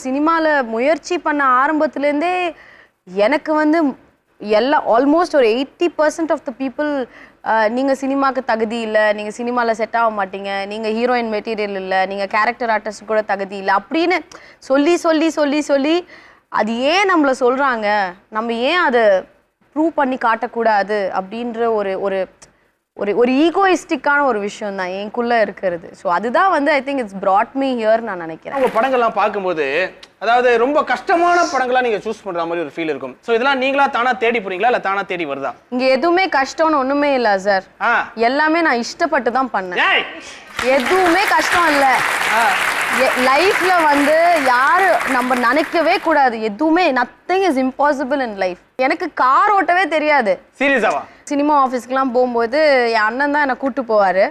சினிமாவில் முயற்சி பண்ண ஆரம்பத்துலேருந்தே எனக்கு வந்து எல்லா ஆல்மோஸ்ட் ஒரு eighty percent of the people நீங்கள் சினிமாக்கு தகுதி இல்லை நீங்கள் சினிமாவில் செட் ஆக மாட்டீங்க நீங்கள் ஹீரோயின் மெட்டீரியல் இல்லை நீங்கள் கேரக்டர் ஆர்டிஸ்ட் கூட தகுதி இல்லை அப்படின்னு சொல்லி சொல்லி சொல்லி சொல்லி அது ஏன் நம்மளை சொல்கிறாங்க நம்ம ஏன் அதை ப்ரூவ் பண்ணி காட்டக்கூடாது? அப்படின்ற ஒரு ஒரு ஒரு ஒரு ஈகோயிஸ்டிக்கான ஒரு விஷயம் தான் எனக்குள்ள இருக்கிறது. ஸோ அதுதான் வந்து I think it's brought me here நான் நினைக்கிறேன். உங்க படங்கள்லாம் பார்க்கும்போது அதாவது ரொம்ப கஷ்டமான படங்களா நீங்க சூஸ் பண்ற மாதிரி ஒரு ஃபீல் இருக்கும். ஸோ இதெல்லாம் நீங்களா தானா தேடி போறீங்களா? இல்ல தானா தேடி வருதா? இங்க எதுவுமே கஷ்டம்னு ஒண்ணுமே இல்ல சார் ஆ. எல்லாமே நான் இஷ்டப்பட்டு தான் பண்ணேன். எதுவுமே கஷ்டம் இல்ல. லைஃப்ல வந்து யாரு நம்ம நினைக்கவே கூடாது. எதுவுமே nothing is impossible in life எனக்கு கார் ஓட்டவே தெரியாது. சீரியஸாவா சினிமா ஆஃபீஸ்க்குலாம் போகும்போது என் அண்ணன் தான் என்னை கூட்டு போவார்.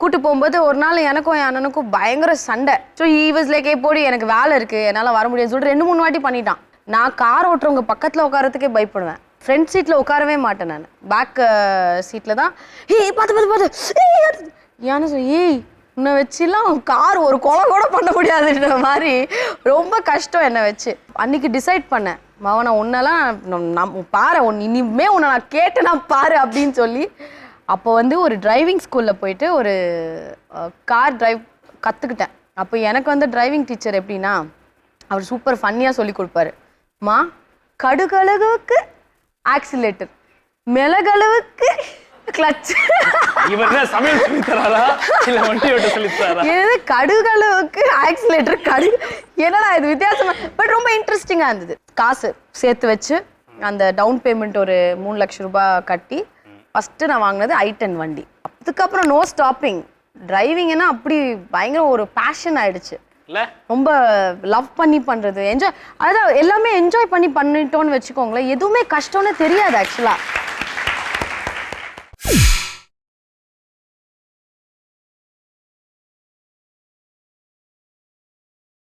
கூட்டு போகும்போது ஒரு நாள் எனக்கும் என் அண்ணனுக்கும் பயங்கர சண்டை. ஸோ ஈவஸ் லைக் போடி எனக்கு வேலை இருக்கு. என்னால் வர முடியும்னு சொல்லிட்டு ரெண்டு மூணு வாட்டி பண்ணிட்டான். நான் கார் ஓட்டுறவங்க பக்கத்தில் உட்காரத்துக்கே பயப்படுவேன். ஃப்ரண்ட் சீட்டில் உட்காரவே மாட்டேன் நான். பேக் சீட்டில் தான் ஏய் பார்த்து பார்த்து பார்த்து ஏய் அது-" ஏன்னு சொல்லி ஏய் உன்னை வச்சுலாம் கார் ஒரு கொலை கூட பண்ண முடியாதுன்ற மாதிரி ரொம்ப கஷ்டம் என்னை வச்சு. அன்னைக்கு டிசைட் பண்ணேன். மவனை உன்னெல்லாம் நம் பாரு உன் இனிமே உன்னை நான் கேட்டேனா பாரு அப்படின்னு சொல்லி அப்போ வந்து ஒரு டிரைவிங் ஸ்கூலில் போயிட்டு ஒரு கார் டிரைவ் கற்றுக்கிட்டேன் அப்போ எனக்கு வந்து டிரைவிங் டீச்சர் எப்படின்னா அவர் சூப்பர் ஃபன்னியாக சொல்லி கொடுப்பாரு. மா கடுகளவுக்கு ஆக்சிலேட்டர் மிளகளவுக்கு கிளச் இவர் என்ன சமையல் சொல்லி தராரா இல்ல வண்டி ஓட்ட சொல்லி தராரா இது கடுகளவுக்கு ஆக்சிலேட்டர் கடு என்னடா இது வித்தியாசமா? பட் ரொம்ப இன்ட்ரெஸ்டிங்காக இருந்தது. காசு சேர்த்து வச்சு அந்த டவுன் பேமெண்ட் ஒரு மூணு லட்சம் ரூபாய் கட்டி ஃபஸ்ட்டு நான் வாங்கினது ஐ டென் வண்டி. அதுக்கப்புறம் நோ ஸ்டாப்பிங் டிரைவிங்னா அப்படி பயங்கர ஒரு பேஷன் ஆயிடுச்சு. ரொம்ப லவ் பண்ணி பண்றது. என்ஜாய் அதான் எல்லாமே என்ஜாய் பண்ணி பண்ணிட்டோம்னு வச்சுக்கோங்களேன். எதுவுமே கஷ்டம்னு தெரியாது ஆக்சுவலா